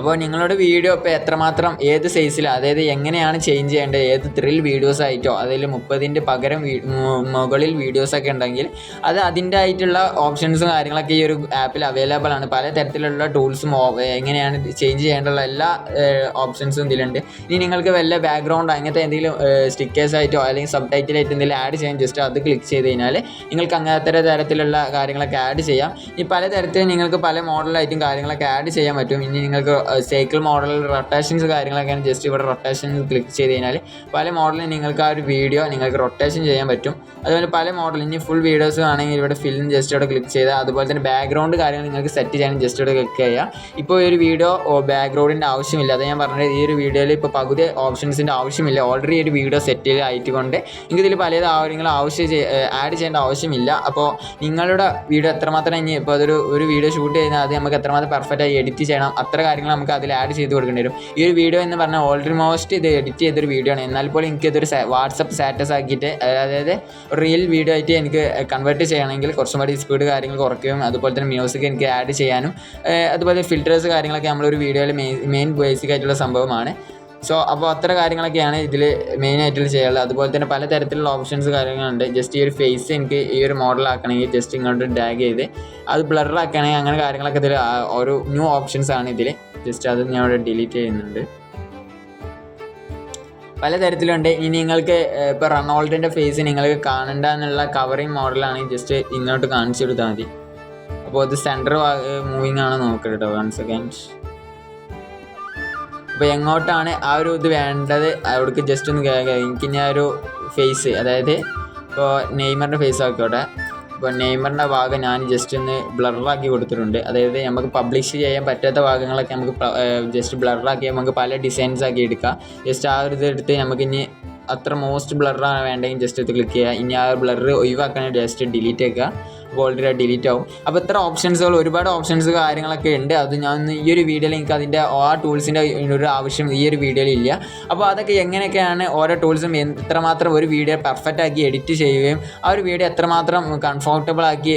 അപ്പോൾ നിങ്ങളുടെ വീഡിയോ ഇപ്പോൾ എത്രമാത്രം ഏത് സൈസിൽ അതായത് എങ്ങനെയാണ് ചേഞ്ച് ചെയ്യേണ്ടത് ഏത് ത്രിൽ വീഡിയോസ് ആയിട്ടോ അതിൽ മുപ്പതിന്റെ പകരം മുകളിൽ വീഡിയോസൊക്കെ ഉണ്ടെങ്കിൽ അത് അതിന്റെ ആയിട്ടുള്ള ഓപ്ഷൻസും കാര്യങ്ങളൊക്കെ ഈ ഒരു ആപ്പിൽ അവൈലബിൾ ആണ്. പല തരത്തിലുള്ള ടൂൾസും എങ്ങനെയാണ് ചേഞ്ച് ചെയ്യേണ്ടുള്ള എല്ലാ ഓപ്ഷൻസും ഇതിലുണ്ട്. ഇനി നിങ്ങൾക്ക് വല്ല ബാക്ക്ഗ്രൗണ്ട് അങ്ങനത്തെ എന്തെങ്കിലും സ്റ്റിക്കേഴ്സ് ആയിട്ടോ അല്ലെങ്കിൽ സബ് ടൈറ്റിലായിട്ട് എന്തെങ്കിലും ആഡ് ചെയ്യാൻ ജസ്റ്റ് അത് ക്ലിക്ക് ചെയ്ത് കഴിഞ്ഞാൽ നിങ്ങൾക്ക് അങ്ങനത്തെ തരത്തിലുള്ള കാര്യങ്ങളൊക്കെ ആഡ് ചെയ്യാം. ഇനി പല തരത്തിൽ നിങ്ങൾക്ക് പല മോഡലായിട്ടും കാര്യങ്ങളൊക്കെ ആഡ് ചെയ്യാൻ പറ്റും. ഇനി നിങ്ങൾക്ക് സൈക്കിൾ മോഡൽ റൊട്ടേഷൻസ് കാര്യങ്ങളൊക്കെയാണ് ജസ്റ്റ് ഇവിടെ റൊട്ടേഷൻ ക്ലിക്ക് ചെയ്ത് കഴിഞ്ഞാൽ പല മോഡലിൽ നിങ്ങൾക്ക് ആ ഒരു വീഡിയോ നിങ്ങൾക്ക് റൊട്ടേഷൻ ചെയ്യാൻ പറ്റും. അതുപോലെ പല മോഡൽ ഇനി ഫുൾ വീഡിയോസ് ആണെങ്കിൽ ഇവിടെ ഫിലിം ജസ്റ്റ് ഇവിടെ ക്ലിക്ക് ചെയ്താൽ അതുപോലെ തന്നെ ബാക്ക്ഗ്രൗണ്ട് കാര്യങ്ങൾ നിങ്ങൾക്ക് സെറ്റ് ചെയ്യാൻ ജസ്റ്റ് ഇവിടെ ക്ലിക്ക് ചെയ്യുക ഇപ്പോൾ ഈ ഒരു വീഡിയോ ബാക്ക്ഗ്രൗണ്ടിന്റെ ആവശ്യമില്ല. അത് ഞാൻ പറഞ്ഞത് ഈ ഒരു വീഡിയോയിൽ ഇപ്പോൾ പകുതി ഓപ്ഷൻസിന്റെ ആവശ്യമില്ല. ഓൾറെഡി ഒരു വീഡിയോ സെറ്റ് ആയിട്ട് കൊണ്ട് നിങ്ങൾക്ക് ഇതിൽ പല കാര്യങ്ങൾ ആവശ്യം ആഡ് ചെയ്യേണ്ട ആവശ്യമില്ല. അപ്പോൾ നിങ്ങളുടെ വീഡിയോ എത്രമാത്രം ഇനി ഇപ്പോൾ അതൊരു ഒരു വീഡിയോ ഷൂട്ട് ചെയ്യുന്നത് അത് നമുക്ക് എത്രമാത്രം പെർഫെക്റ്റായി എഡിറ്റ് ചെയ്യണം അത്ര കാര്യങ്ങൾ നമുക്ക് അതിൽ ആഡ് ചെയ്ത് കൊടുക്കേണ്ടി വരും. ഈ ഒരു വീഡിയോ എന്ന് പറഞ്ഞാൽ ഓൾമോസ്റ്റ് ഇത് എഡിറ്റ് ചെയ്തൊരു വീഡിയോ ആണ്. എന്നാൽ പോലും എനിക്ക് ഇതൊരു വാട്സപ്പ് സ്റ്റാറ്റസ് ആക്കിയിട്ട് അതായത് റിയൽ വീഡിയോ ആയിട്ട് എനിക്ക് കൺവേർട്ട് ചെയ്യണമെങ്കിൽ കുറച്ചും കൂടി സ്പീഡ് കാര്യങ്ങൾ കുറയ്ക്കുകയും അതുപോലെ തന്നെ മ്യൂസിക് എനിക്ക് ആഡ് ചെയ്യാനും അതുപോലെ ഫിൽറ്റേഴ്സ് കാര്യങ്ങളൊക്കെ നമ്മളൊരു വീഡിയോയിൽ മെയിൻ ബേസിക് ആയിട്ടുള്ള സംഭവമാണ്. സോ അപ്പോൾ അത്ര കാര്യങ്ങളൊക്കെയാണ് ഇതിൽ മെയിൻ ആയിട്ട് ചെയ്യാനുള്ളത്. അതുപോലെ തന്നെ പല തരത്തിലുള്ള ഓപ്ഷൻസ് കാര്യങ്ങളുണ്ട്. ജസ്റ്റ് ഈ ഒരു ഫേസ് എനിക്ക് ഈ ഒരു മോഡൽ മോഡലാക്കണമെങ്കിൽ ജസ്റ്റ് ഇങ്ങോട്ട് ഡാഗ് ചെയ്ത് അത് ബ്ലർ ബ്ലറാക്കണമെങ്കിൽ അങ്ങനെ കാര്യങ്ങളൊക്കെ ഇതിൽ ഒരു ന്യൂ ഓപ്ഷൻസ് ആണ് ഇതിൽ ജസ്റ്റ് അത് ഞാൻ ഇവിടെ ഡിലീറ്റ് ചെയ്യുന്നുണ്ട്. പല തരത്തിലുണ്ട് ഇനി നിങ്ങൾക്ക് ഇപ്പോൾ റണോൾഡിന്റെ ഫേസ് നിങ്ങൾക്ക് കാണണ്ട എന്നുള്ള കവറിങ് മോഡലാണ് ജസ്റ്റ് ഇങ്ങോട്ട് കാണിച്ചു കൊടുത്താൽ മതി. അപ്പോൾ ഇത് സെന്റർ മൂവിങ് ആണ് നോക്കുക കേട്ടോ വൺ സെക്കൻഡ് അപ്പോൾ എങ്ങോട്ടാണ് ആ ഒരു ഇത് വേണ്ടത്? അവിടേക്ക് ജസ്റ്റ് ഒന്ന് എനിക്ക് ഇനി ആ ഒരു ഫേസ് അതായത് ഇപ്പോൾ നെയ്മറിന്റെ ഫേസ് ആക്കോട്ടെ. ഇപ്പോൾ നെയ്മറിന്റെ ഭാഗം ഞാൻ ജസ്റ്റ് ഒന്ന് ബ്ലറാക്കി കൊടുത്തിട്ടുണ്ട്. അതായത് നമുക്ക് പബ്ലിഷ് ചെയ്യാൻ പറ്റാത്ത ഭാഗങ്ങളൊക്കെ നമുക്ക് ജസ്റ്റ് ബ്ലറാക്കി നമുക്ക് പല ഡിസൈൻസ് ആക്കി എടുക്കാം. ജസ്റ്റ് ആ ഒരു ഇത് എടുത്ത് നമുക്ക് ഇനി അത്ര മോസ്റ്റ് ബ്ലറാണ് വേണ്ടെങ്കിൽ ജസ്റ്റ് ഇത് ക്ലിക്ക് ചെയ്യുക ഇനി ആ ബ്ലർ ഒഴിവാക്കാൻ ജസ്റ്റ് ഡിലീറ്റ് ആക്കുക. ഓൾറെഡി ഡിലീറ്റ് ആവും. അപ്പോൾ ഇത്ര ഓപ്ഷൻസുകൾ ഒരുപാട് ഓപ്ഷൻസ് കാര്യങ്ങളൊക്കെ ഉണ്ട്. അത് ഞാൻ ഈ ഒരു വീഡിയോയിൽ എനിക്ക് അതിന്റെ ആ ടൂൾസിന്റെ ഒരു ആവശ്യം ഈ ഒരു വീഡിയോയിൽ ഇല്ല. അപ്പോൾ അതൊക്കെ എങ്ങനെയൊക്കെയാണ് ഓരോ ടൂൾസും എത്രമാത്രം ഒരു വീഡിയോ പെർഫെക്റ്റ് ആക്കി എഡിറ്റ് ചെയ്യുകയും ആ ഒരു വീഡിയോ എത്രമാത്രം കംഫർട്ടബിൾ ആക്കി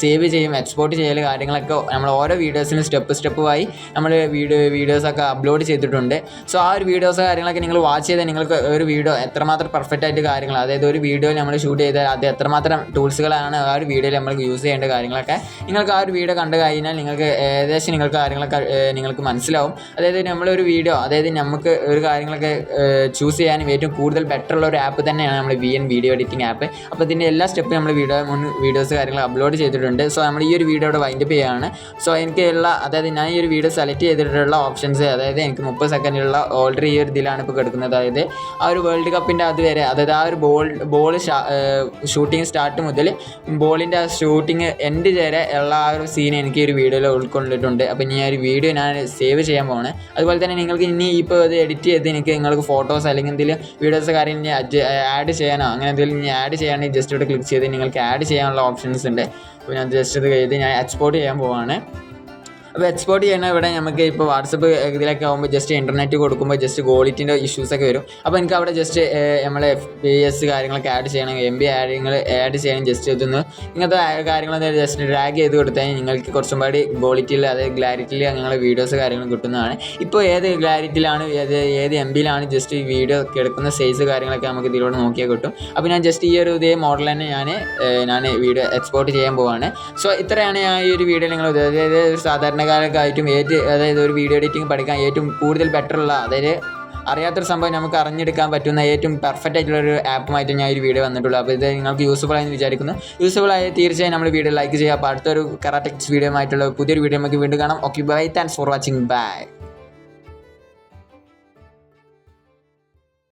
സേവ് ചെയ്യും എക്സ്പോർട്ട് ചെയ്യൽ കാര്യങ്ങളൊക്കെ നമ്മൾ ഓരോ വീഡിയോസിനും സ്റ്റെപ്പ് സ്റ്റെപ്പുമായി നമ്മൾ വീഡിയോ വീഡിയോസൊക്കെ അപ്ലോഡ് ചെയ്തിട്ടുണ്ട്. സോ ആ ഒരു വീഡിയോസ് കാര്യങ്ങളൊക്കെ നിങ്ങൾ വാച്ച് ചെയ്താൽ നിങ്ങൾക്ക് ഒരു വീഡിയോ എത്രമാത്രം പെർഫെക്റ്റ് ആയിട്ട് കാര്യങ്ങൾ അതായത് ഒരു വീഡിയോ നമ്മൾ ഷൂട്ട് ചെയ്താൽ അത് എത്രമാത്രം ടൂൾസുകളാണ് ആ ഒരു വീഡിയോയിൽ നമ്മൾ യൂസ് ചെയ്യേണ്ട കാര്യങ്ങളൊക്കെ നിങ്ങൾക്ക് ആ ഒരു വീഡിയോ കണ്ടു കഴിഞ്ഞാൽ നിങ്ങൾക്ക് ഏകദേശം നിങ്ങൾക്ക് കാര്യങ്ങളൊക്കെ നിങ്ങൾക്ക് മനസ്സിലാവും. അതായത് നമ്മളൊരു വീഡിയോ അതായത് നമുക്ക് ഒരു കാര്യങ്ങളൊക്കെ ചൂസ് ചെയ്യാനും ഏറ്റവും കൂടുതൽ ബെറ്റർ ഉള്ള ഒരു ആപ്പ് തന്നെയാണ് നമ്മൾ V N video editing app അപ്പോൾ ഇതിന്റെ എല്ലാ സ്റ്റെപ്പും നമ്മൾ വീഡിയോ മുൻ വീഡിയോസ് കാര്യങ്ങൾ അപ്ലോഡ് ചെയ്തിട്ടുണ്ട്. സോ നമ്മൾ ഈ ഒരു വീഡിയോ ഇവിടെ വൈൻഡപ്പ് ചെയ്യുകയാണ്. സോ എനിക്കുള്ള അതായത് ഞാൻ ഈ ഒരു വീഡിയോ സെലക്ട് ചെയ്തിട്ടുള്ള ഓപ്ഷൻസ് അതായത് എനിക്ക് മുപ്പത് സെക്കൻഡിലുള്ള ഓൾറെഡി ഈ ഒരു ഇതിലാണ് ഇപ്പോൾ കിടക്കുന്നത്. അതായത് ആ ഒരു വേൾഡ് കപ്പിന്റെ അതുവരെ അതായത് ആ ഒരു ബോൾ ബോൾ ഷൂട്ടിങ് സ്റ്റാർട്ട് മുതൽ ബോളിന്റെ ആ ഷൂട്ടിങ് എൻഡ് വരെ ഉള്ള ആ ഒരു സീൻ എനിക്ക് ഒരു വീഡിയോയിൽ ഉൾക്കൊണ്ടിട്ടുണ്ട്. അപ്പോൾ ഇനി ആ ഒരു വീഡിയോ ഞാൻ സേവ് ചെയ്യാൻ പോകണം അതുപോലെ തന്നെ നിങ്ങൾക്ക് ഇനി ഇപ്പോൾ ഇത് എഡിറ്റ് ചെയ്ത് എനിക്ക് നിങ്ങൾക്ക് ഫോട്ടോസ് അല്ലെങ്കിൽ എന്തെങ്കിലും വീഡിയോസ് കാര്യം ഇനി ആഡ് ചെയ്യാനോ അങ്ങനെ എന്തെങ്കിലും ഇനി ആഡ് ചെയ്യാണെങ്കിൽ ജസ്റ്റ് ഇവിടെ ക്ലിക്ക് ചെയ്ത് നിങ്ങൾക്ക് ആഡ് ചെയ്യാനുള്ള ഓപ്ഷൻസ് ഉണ്ട്. അപ്പോൾ ഞാൻ ജസ്റ്റ് ഇത് ചെയ്ത് ഞാൻ എക്സ്പോർട്ട് ചെയ്യാൻ പോവാണ്. അപ്പോൾ എക്സ്പോർട്ട് ചെയ്യണ ഇവിടെ നമുക്ക് ഇപ്പോൾ വാട്സപ്പ് ഇതിലൊക്കെ ആകുമ്പോൾ ജസ്റ്റ് ഇന്റർനെറ്റ് കൊടുക്കുമ്പോൾ ജസ്റ്റ് ക്വാളിറ്റിന്റെ ഇഷ്യൂസൊക്കെ വരും. അപ്പോൾ എനിക്ക് അവിടെ ജസ്റ്റ് നമ്മൾ എഫ് പി എസ് കാര്യങ്ങളൊക്കെ ആഡ് ചെയ്യണം എം ബി കാര്യങ്ങൾ ആഡ് ചെയ്യണം ജസ്റ്റ് ഇതൊന്ന് ഇങ്ങനത്തെ കാര്യങ്ങളൊക്കെ ജസ്റ്റ് ഡ്രാഗ് ചെയ്ത് കൊടുത്താൽ നിങ്ങൾക്ക് കുറച്ചും കൂടി ക്വാളിറ്റിയിൽ അതായത് ക്ലാരിറ്റിയിൽ അങ്ങനെയുള്ള വീഡിയോസ് കാര്യങ്ങളും കിട്ടുന്നതാണ്. ഇപ്പോൾ ഏത് ക്ലാരിറ്റിയിലാണ് ഏത് ഏത് എം ബിയിലാണ് ജസ്റ്റ് ഈ വീഡിയോ ഒക്കെ എടുക്കുന്ന സൈസ് കാര്യങ്ങളൊക്കെ നമുക്ക് ഇതിലൂടെ നോക്കിയാൽ കിട്ടും. അപ്പോൾ ഞാൻ ജസ്റ്റ് ഈ ഒരു ഇതേ മോഡൽ തന്നെ ഞാൻ ഞാൻ വീഡിയോ എക്സ്പോർട്ട് ചെയ്യാൻ പോവാണ്. സോ ഇത്രയാണ് ഞാൻ ഈ ഒരു വീഡിയോ നിങ്ങൾ അതായത് ഒരു സാധാരണക്കാരൊക്കെ ആയിട്ടും ഏറ്റവും അതായത് ഒരു വീഡിയോ എഡിറ്റിംഗ് പഠിക്കാൻ ഏറ്റവും കൂടുതൽ ബെറ്റർ ഉള്ള അതായത് അറിയാത്തൊരു സംഭവം നമുക്ക് അറിഞ്ഞെടുക്കാൻ പറ്റുന്ന ഏറ്റവും പെർഫെക്റ്റ് ആയിട്ടുള്ള ഒരു ആപ്പുമായിട്ട് ഞാൻ ഈ വീഡിയോ വന്നിട്ടുള്ളൂ. അപ്പോൾ ഇത് നിങ്ങൾക്ക് യൂസ്ഫുൾ ആയെന്ന് വിചാരിക്കുന്നു. യൂസ്ഫുൾ ആയ തീർച്ചയായും നമ്മൾ വീഡിയോ ലൈക്ക് ചെയ്യുക. അപ്പോൾ അടുത്തൊരു കറാടെക്സ് വീഡിയോ ആയിട്ടുള്ള പുതിയൊരു വീഡിയോ നമുക്ക് വീണ്ടും കാണാം. Okay bye thanks for watching bye